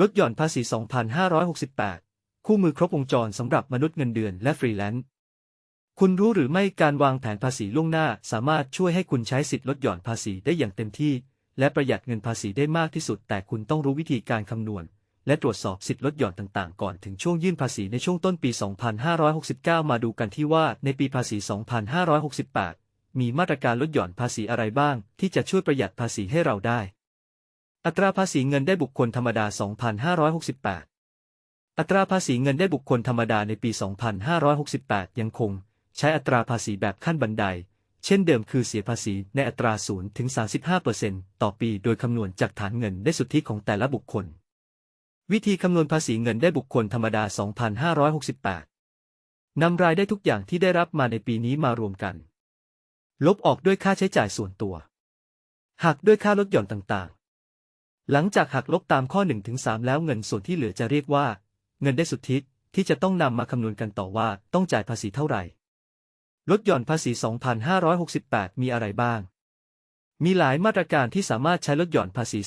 ลดหย่อนภาษี 2568 คู่มือครบวงจรสำหรับมนุษย์เงินเดือนและฟรีแลนซ์ คุณรู้หรือไม่การวางแผนภาษีล่วงหน้าสามารถช่วยให้คุณใช้สิทธิลดหย่อนภาษีได้อย่างเต็มที่ และประหยัดเงินภาษีได้มากที่สุด แต่คุณต้องรู้วิธีการคำนวณ และตรวจสอบสิทธิลดหย่อนต่างๆ ก่อนถึงช่วงยื่นภาษีในช่วงต้นปี 2569 มาดูกันที่ว่าในปีภาษี 2568 มีมาตรการลดหย่อนภาษีอะไรบ้าง ที่จะช่วยประหยัดภาษีให้เราได้ อัตราภาษีเงินได้บุคคลธรรมดา 2568 อัตราภาษีเงินได้บุคคลธรรมดาในปี 2568 ยังคง ใช้อัตราภาษีแบบขั้นบันได เช่นเดิมคือเสียภาษีในอัตรา0ถึง35%ต่อปีโดยคำนวณจากฐานเงินได้สุทธิของแต่ละบุคคล วิธีคำนวณภาษีเงินได้บุคคลธรรมดา 2568 นำรายได้ทุกอย่างที่ได้รับมาในปีนี้มารวมกัน ลบออกด้วยค่าใช้จ่ายส่วนตัว หักด้วยค่าลดหย่อนต่างๆ หลังจากหักลบตามข้อ 1-3 แล้วเงินส่วนที่เหลือจะเรียกว่า เงินได้สุทธิที่จะต้องนำมาคำนวณกันต่อว่าต้องจ่ายภาษีเท่าไหร่ ลดหย่อนภาษี 2568 มีอะไรบ้าง มีหลายมาตรการที่สามารถใช้ลดหย่อนภาษี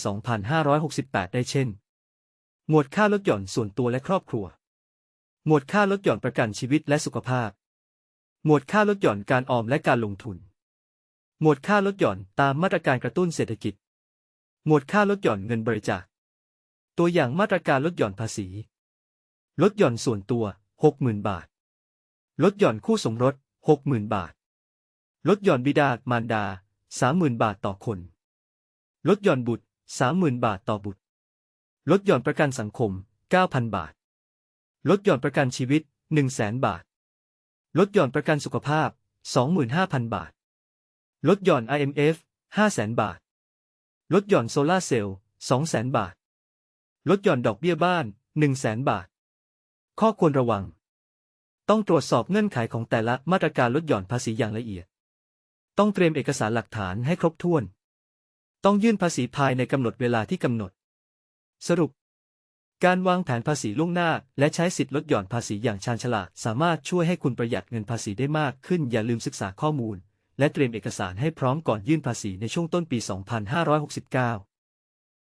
2568 ได้เช่น หมวดค่าลดหย่อนส่วนตัวและครอบครัว หมวดค่าลดหย่อนประกันชีวิตและสุขภาพ หมวดค่าลดหย่อนการออมและการลงทุน หมวดค่าลดหย่อนตามมาตรการกระตุ้นเศรษฐกิจ หมวดค่าลดหย่อนเงินบริจาค ตัวอย่างมาตรการลดหย่อนภาษี ลดหย่อนส่วนตัว 60,000 บาท ลดหย่อนคู่สมรส 60,000 บาท ลดหย่อนบิดามารดา 30,000 บาทต่อคน ลดหย่อนบุตร 30,000 บาทต่อบุตร ลดหย่อนประกันสังคม 9,000 บาท ลดหย่อนประกันชีวิต 100,000 บาท ลดหย่อนประกันสุขภาพ 25,000 บาท ลดหย่อน IMF 500,000 บาท ลดหย่อนโซลาเซลล์200,000 บาท ลดหย่อนดอกเบี้ยบ้าน 100,000 บาท ข้อควรระวัง ต้องตรวจสอบเงื่อนไขของแต่ละมาตรการลดหย่อนภาษีอย่างละเอียด ต้องเตรียมเอกสารหลักฐานให้ครบถ้วน ต้องยื่นภาษีภายในกำหนดเวลาที่กำหนด สรุป การวางแผนภาษีล่วงหน้า และใช้สิทธิ์ลดหย่อนภาษีอย่างชาญฉลาด สามารถช่วยให้คุณประหยัดเงินภาษีได้มากขึ้นอย่าลืมศึกษาข้อมูล และเตรียมเอกสารให้พร้อมก่อนยื่นภาษีในช่วงต้นปี 2569